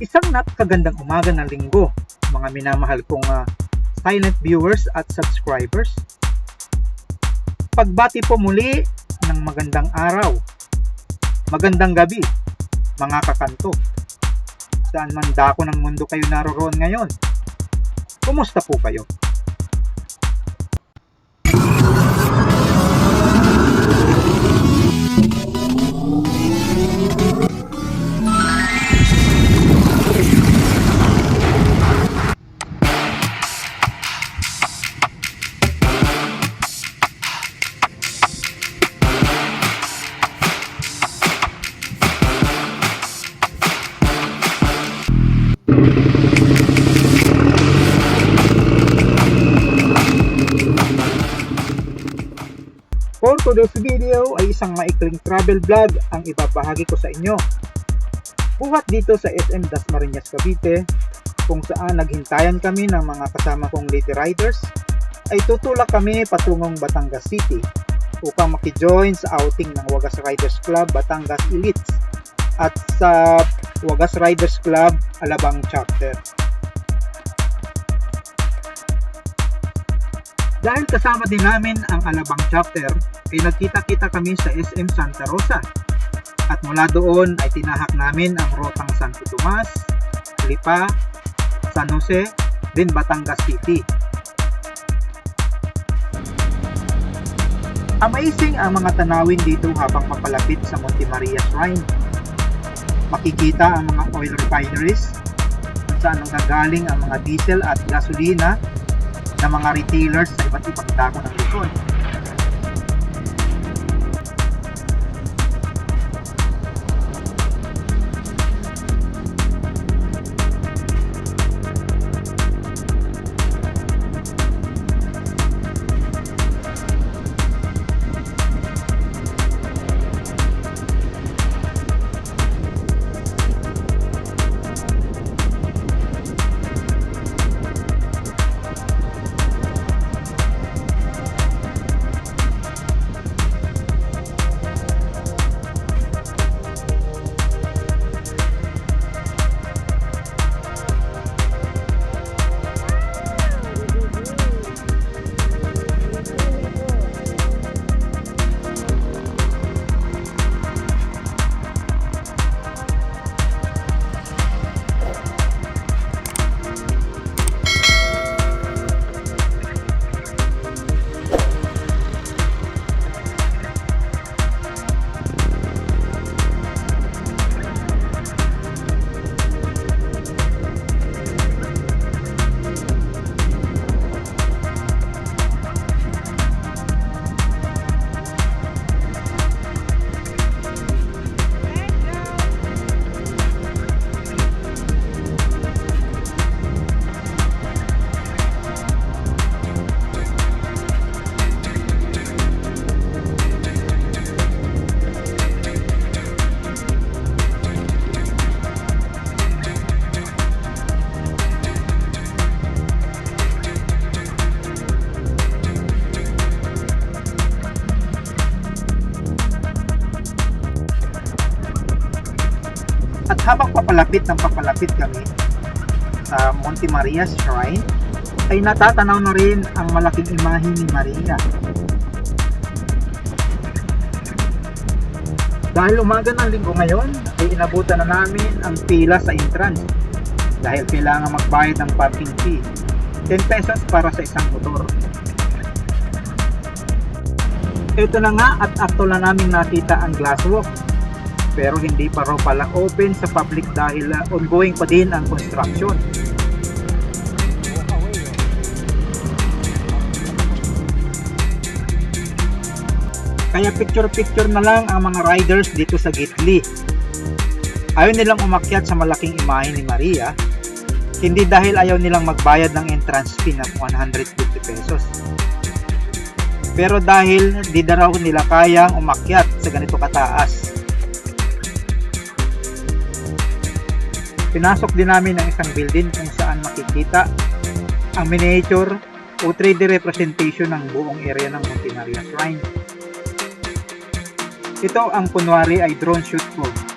Isang napakagandang umaga ng linggo, mga minamahal kong ah, silent viewers at subscribers. Pagbati po muli ng magandang araw, magandang gabi, mga kakanto. Saan man dako ng mundo kayo naroroon ngayon? Kumusta po kayo? For today's video ay isang maikling travel vlog ang ibabahagi ko sa inyo. Buhat dito sa SM Dasmariñas Cavite kung saan naghintayan kami ng mga kasama kong lady riders ay tutulak kami patungong Batangas City upang makijoin sa outing ng Wagas Riders Club Batangas Elites at sa Wagas Riders Club Alabang Chapter. Dahil kasama din namin ang Alabang chapter, ay nagkita-kita kami sa SM Santa Rosa. At mula doon ay tinahak namin ang rotang Santo Tomas, Lipa, San Jose, din Batangas City. Amazing ang mga tanawin dito habang papalapit sa Monte Maria Shrine. Makikita ang mga oil refineries kung saan nanggagaling ang mga diesel at gasolina ng mga retailers sa iba't ibang dako ng Luzon. Habang papalapit ng papalapit kami sa Monte Maria Shrine, ay natatanaw na rin ang malaking imahe ni Maria. Dahil umaga ng linggo ngayon, ay inabutan na namin ang pila sa entrance dahil kailangan magbayad ng parking fee. 10 pesos para sa isang motor. Ito na nga at akto na namin nakita ang glass walk pero hindi pa raw pala open sa public dahil uh, ongoing pa din ang construction. Kaya picture-picture na lang ang mga riders dito sa Gitli. Ayaw nilang umakyat sa malaking imahe ni Maria, hindi dahil ayaw nilang magbayad ng entrance fee ng 150 pesos. Pero dahil di na nila kayang umakyat sa ganito kataas. Pinasok din namin ang isang building kung saan makikita ang miniature o 3D representation ng buong area ng Monte Maria Shrine. Ito ang kunwari ay drone shoot ko